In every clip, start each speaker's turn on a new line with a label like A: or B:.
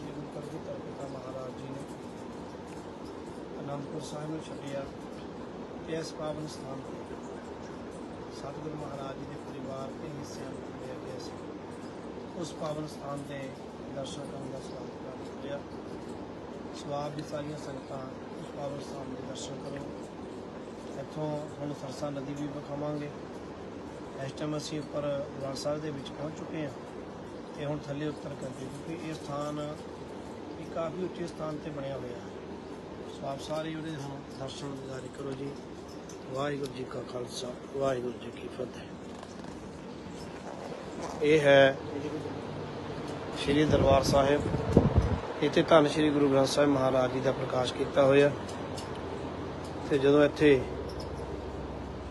A: ਸ੍ਰੀ ਗੁਰੂ ਕਲਗੀਧਰ ਪਿਤਾ ਮਹਾਰਾਜ ਜੀ ਨੇ ਅਨੰਦਪੁਰ ਸਾਹਿਬ ਨੂੰ ਛੱਡਿਆ ਤੇ ਇਸ ਪਾਵਨ ਸਥਾਨ ਤੇ ਸਤਿਗੁਰੂ ਮਹਾਰਾਜ ਜੀ ਦੇ ਪਰਿਵਾਰ ਤੇ ਹਿੱਸਿਆਂ ਨੂੰ ਲਿਆ ਗਿਆ ਸੀ। ਉਸ ਪਾਵਨ ਸਥਾਨ ਤੇ ਦਰਸ਼ਨ ਕਰਨ ਦਾ ਸਵਾਗਤ ਪ੍ਰਾਪਤ ਹੋਇਆ ਸਵਾਬ ਦੀ ਸਾਰੀਆਂ ਸੰਗਤਾਂ ਉਸ ਪਾਵਨ ਸਥਾਨ ਦੇ ਦਰਸ਼ਨ ਕਰੋ। ਇੱਥੋਂ ਹੁਣ ਸਰਸਾ ਨਦੀ ਵੀ ਵਿਖਾਵਾਂਗੇ। ਇਸ ਟਾਈਮ ਅਸੀਂ ਉੱਪਰ ਦਰਬਾਰ ਸਾਹਿਬ ਦੇ ਵਿੱਚ ਪਹੁੰਚ ਚੁੱਕੇ ਹਾਂ। ਤੇ ਹੁਣ ਥੱਲੇ ਉੱਤਰ ਕਰਦੇ ਕਿਉਂਕਿ ਇਹ ਸਥਾਨ ਇਹ ਕਾਫੀ ਉੱਚੇ ਸਥਾਨ ਤੇ ਬਣਿਆ ਹੋਇਆ ਹੈ। ਸੋ ਆਪ ਸਾਰੇ ਉਹਦੇ ਹੁਣ ਦਰਸ਼ਨ ਦਿਦਾਰੇ ਕਰੋ ਜੀ। ਵਾਹਿਗੁਰੂ ਜੀ ਕਾ ਖਾਲਸਾ, ਵਾਹਿਗੁਰੂ ਜੀ ਕੀ ਫਤਿਹ। ਇਹ ਹੈ ਸ੍ਰੀ ਦਰਬਾਰ ਸਾਹਿਬ। ਇੱਥੇ ਧੰਨ ਸ੍ਰੀ ਗੁਰੂ ਗ੍ਰੰਥ ਸਾਹਿਬ ਮਹਾਰਾਜ ਜੀ ਦਾ ਪ੍ਰਕਾਸ਼ ਕੀਤਾ ਹੋਇਆ। ਤੇ ਜਦੋਂ ਇੱਥੇ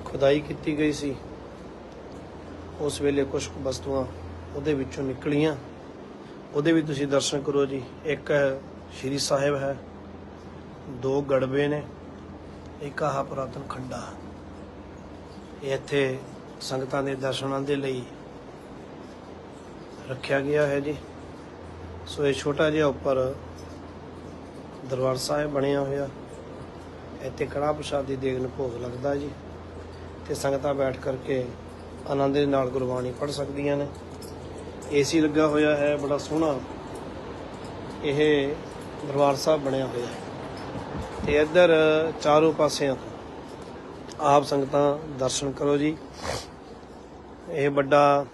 A: ਖੁਦਾਈ ਕੀਤੀ ਗਈ ਸੀ, ਉਸ ਵੇਲੇ ਕੁਝ ਵਸਤੂਆਂ ਉਹਦੇ ਵਿੱਚੋਂ ਨਿਕਲੀਆਂ। ਉਹਦੇ ਵੀ ਤੁਸੀਂ ਦਰਸ਼ਨ ਕਰੋ ਜੀ। ਇੱਕ ਸ਼੍ਰੀ ਸਾਹਿਬ ਹੈ। ਦੋ ਗੜਬੇ ਨੇ। ਇੱਕ ਆਹ ਪੁਰਾਤਨ ਖੰਡਾ। ਇੱਥੇ ਸੰਗਤਾਂ ਦੇ ਦਰਸ਼ਨਾਂ ਦੇ ਲਈ ਰੱਖਿਆ ਗਿਆ ਹੈ ਜੀ। ਸੋ ਇਹ ਛੋਟਾ ਜਿਹਾ ਉੱਪਰ ਦਰਬਾਰ ਸਾਹਿਬ ਬਣਿਆ ਹੋਇਆ। ਇੱਥੇ ਕੜਾ ਪ੍ਰਸ਼ਾਦ ਦੀ ਦੇਗ ਨੂੰ ਭੋਗ ਲੱਗਦਾ ਜੀ। ਤੇ ਸੰਗਤਾਂ ਬੈਠ ਕਰਕੇ ਆਨੰਦ ਦੇ ਨਾਲ ਗੁਰਬਾਣੀ ਪੜ੍ਹ ਸਕਦੀਆਂ ਨੇ। ਏਸੀ ਲੱਗਾ ਹੋਇਆ ਹੈ, ਬੜਾ ਸੋਹਣਾ। ਇਹ ਦਰਬਾਰ ਸਾਹਿਬ ਬਣਿਆ ਹੋਇਆ ਹੈ। ਤੇ ਇੱਧਰ ਚਾਰੋਂ ਪਾਸਿਆਂ ਆਪ ਸੰਗਤਾਂ ਦਰਸ਼ਨ ਕਰੋ ਜੀ। ਇਹ ਵੱਡਾ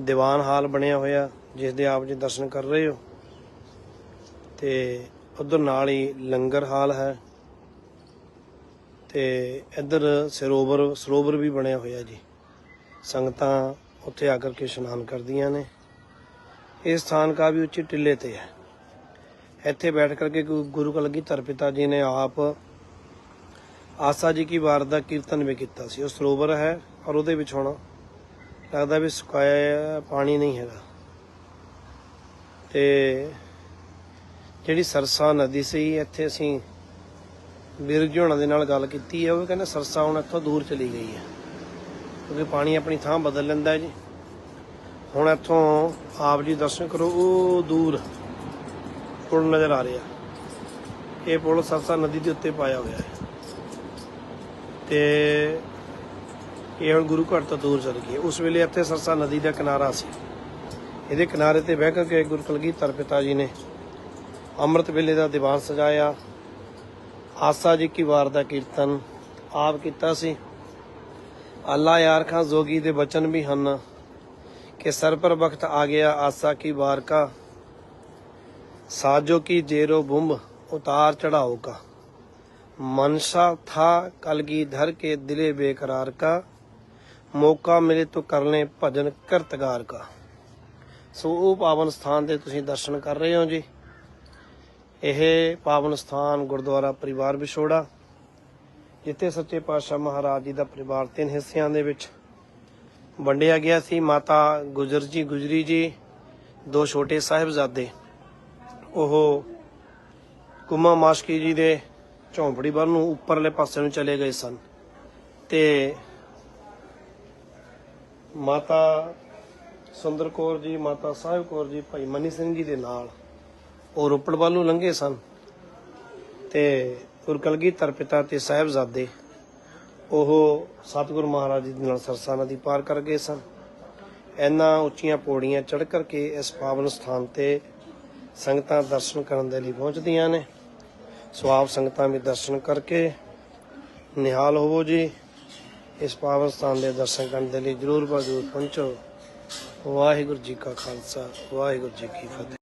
A: ਦੀਵਾਨ ਹਾਲ ਬਣਿਆ ਹੋਇਆ, ਜਿਸ ਦੇ ਆਪ ਜੀ ਦਰਸ਼ਨ ਕਰ ਰਹੇ ਹੋ। ਤੇ ਉਧਰ ਨਾਲ ਹੀ ਲੰਗਰ ਹਾਲ ਹੈ। ਤੇ ਇੱਧਰ ਸਰੋਵਰ ਸਰੋਵਰ ਵੀ ਬਣਿਆ ਹੋਇਆ ਜੀ। ਸੰਗਤਾਂ ਉੱਥੇ ਆ ਕਰਕੇ ਇਸ਼ਨਾਨ ਕਰਦੀਆਂ ਨੇ। ਇਹ ਸਥਾਨ ਕਾਫੀ ਉੱਚੀ ਟਿੱਲੇ ਤੇ ਹੈ। ਇੱਥੇ ਬੈਠ ਕਰਕੇ ਗੁ- ਗੁਰੂ ਕਲਗੀ ਪਿਤਾ ਜੀ ਨੇ ਆਪ ਆਸਾ ਜੀ ਕੀ ਵਾਰ ਦਾ ਕੀਰਤਨ ਵੀ ਕੀਤਾ ਸੀ। ਉਹ ਸਰੋਵਰ ਹੈ ਔਰ ਉਹਦੇ ਵਿੱਚ ਹੁਣ ਲੱਗਦਾ ਵੀ ਸੁਕਾਇਆ ਪਾਣੀ ਨਹੀਂ ਹੈਗਾ। ਤੇ ਜਿਹੜੀ ਸਰਸਾ ਨਦੀ ਸੀ, ਇੱਥੇ ਅਸੀਂ ਵੀਰ ਹੋਣਾ ਦੇ ਨਾਲ ਗੱਲ ਕੀਤੀ ਹੈ। ਉਹ ਵੀ ਕਹਿੰਦੇ ਸਰਸਾ ਹੁਣ ਇੱਥੋਂ ਦੂਰ ਚਲੀ ਗਈ ਹੈ। ਕਿਉਂਕਿ ਪਾਣੀ ਆਪਣੀ ਥਾਂ ਬਦਲ ਲੈਂਦਾ ਹੈ ਜੀ। ਹੁਣ ਇੱਥੋਂ ਆਪ ਜੀ ਦਰਸ਼ਨ ਕਰੋ, ਉਹ ਦੂਰ ਪੁਲ ਨਜ਼ਰ ਆ ਰਿਹਾ। ਇਹ ਪੁਲ ਸਰਸਾ ਨਦੀ ਦੇ ਉੱਤੇ ਪਾਇਆ ਹੋਇਆ ਹੈ। ਤੇ ਇਹ ਹੁਣ ਗੁਰੂ ਘਰ ਤੋਂ ਦੂਰ ਚਲ ਗਈ ਉਸ ਵੇਲੇ ਇੱਥੇ ਸਰਸਾ ਨਦੀ ਦਾ ਕਿਨਾਰਾ ਸੀ। ਇਹਦੇ ਕਿਨਾਰੇ ਤੇ ਬਹਿ ਕੇ ਗੁਰੂ ਕਲਗੀਧਰ ਪਿਤਾ ਜੀ ਨੇ ਅੰਮ੍ਰਿਤ ਵੇਲੇ ਦਾ ਦੀਵਾਨ ਸਜਾਇਆ। ਆਸਾ ਜੀ ਕੀ ਵਾਰ ਦਾ ਕੀਰਤਨ ਆਪ ਕੀਤਾ ਸੀ। ਅੱਲਾ ਯਾਰ ਖਾਂ, ਜ਼ੋਗੀ ਦੇ ਬਚਨ ਵੀ ਹਨ ਕਿ ਸਰ ਪਰ ਵਕਤ ਆ ਗਿਆ, ਆਸਾ ਕੀ ਬਾਰਕਾ। ਸਾਜੋ ਕੀ ਜੇਰੋ ਬੁੰਬ, ਉਤਾਰ ਚੜਾਓ ਕਾ। ਮਨਸਾ ਥਾ ਕਲਗੀ ਧਰ ਕੇ ਦਿਲੇ ਬੇਕਰਾਰ ਕਾ। ਮੌਕਾ ਮਿਲੇ ਤੋ ਕਰ ਲੈ ਭਜਨ ਕਰਤਗਾਰ ਕਾ। ਸੋ ਉਹ ਪਾਵਨ ਸਥਾਨ ਦੇ ਤੁਸੀਂ ਦਰਸ਼ਨ ਕਰ ਰਹੇ ਹੋ ਜੀ। ਇਹ ਪਾਵਨ ਸਥਾਨ ਗੁਰਦੁਆਰਾ ਪਰਿਵਾਰ ਵਿਛੋੜਾ। ਜਿੱਥੇ ਸੱਚੇ ਪਾਤਸ਼ਾਹ ਮਹਾਰਾਜ ਜੀ ਦਾ ਪਰਿਵਾਰ ਤਿੰਨ ਹਿੱਸਿਆਂ ਦੇ ਵਿੱਚ ਵੰਡਿਆ ਗਿਆ ਸੀ, ਮਾਤਾ ਗੁਜਰ ਜੀ, ਗੁਜਰੀ ਜੀ, ਦੋ ਛੋਟੇ ਸਾਹਿਬਜ਼ਾਦੇ। ਉਹ ਕੁਮਾ ਮਾਸ਼ਕੀ ਜੀ ਦੇ ਝੌਂਪੜੀ ਵੱਲ ਨੂੰ ਉੱਪਰਲੇ ਪਾਸੇ ਨੂੰ ਚਲੇ ਗਏ ਸਨ ਤੇ ਮਾਤਾ ਸੁੰਦਰ ਕੌਰ ਜੀ, ਮਾਤਾ ਸਾਹਿਬ ਕੌਰ ਜੀ, ਭਾਈ ਮਨੀ ਸਿੰਘ ਜੀ ਦੇ ਨਾਲ ਉਹ ਰੋਪੜ ਵੱਲ ਨੂੰ ਲੰਘੇ ਸਨ ਤੇ ਗੁਰ ਕਲਗੀਧਰ ਪਿਤਾ ਤੇ ਸਾਹਿਬਜ਼ਾਦੇ ਉਹ ਸਤਿਗੁਰੂ ਮਹਾਰਾਜ ਜੀ ਦੇ ਨਾਲ ਸਰਸਾ ਨਦੀ ਪਾਰ ਕਰ ਗਏ ਸਨ। ਇਹਨਾਂ ਉੱਚੀਆਂ ਪੌੜੀਆਂ ਚੜ੍ਹ ਕਰਕੇ ਇਸ ਪਾਵਨ ਸਥਾਨ ਤੇ ਸੰਗਤਾਂ ਦਰਸ਼ਨ ਕਰਨ ਦੇ ਲਈ ਪਹੁੰਚਦੀਆਂ ਨੇ। ਸੋ ਆਪ ਸੰਗਤਾਂ ਵੀ ਦਰਸ਼ਨ ਕਰਕੇ ਨਿਹਾਲ ਹੋਵੋ ਜੀ। ਇਸ ਪਾਵਨ ਸਥਾਨ ਦੇ ਦਰਸ਼ਨ ਕਰਨ ਦੇ ਲਈ ਜਰੂਰ ਬਜੂਰ ਪਹੁੰਚੋ। ਵਾਹਿਗੁਰੂ ਜੀ ਕਾ ਖਾਲਸਾ, ਵਾਹਿਗੁਰੂ ਜੀ ਕੀ ਫਤਿਹ।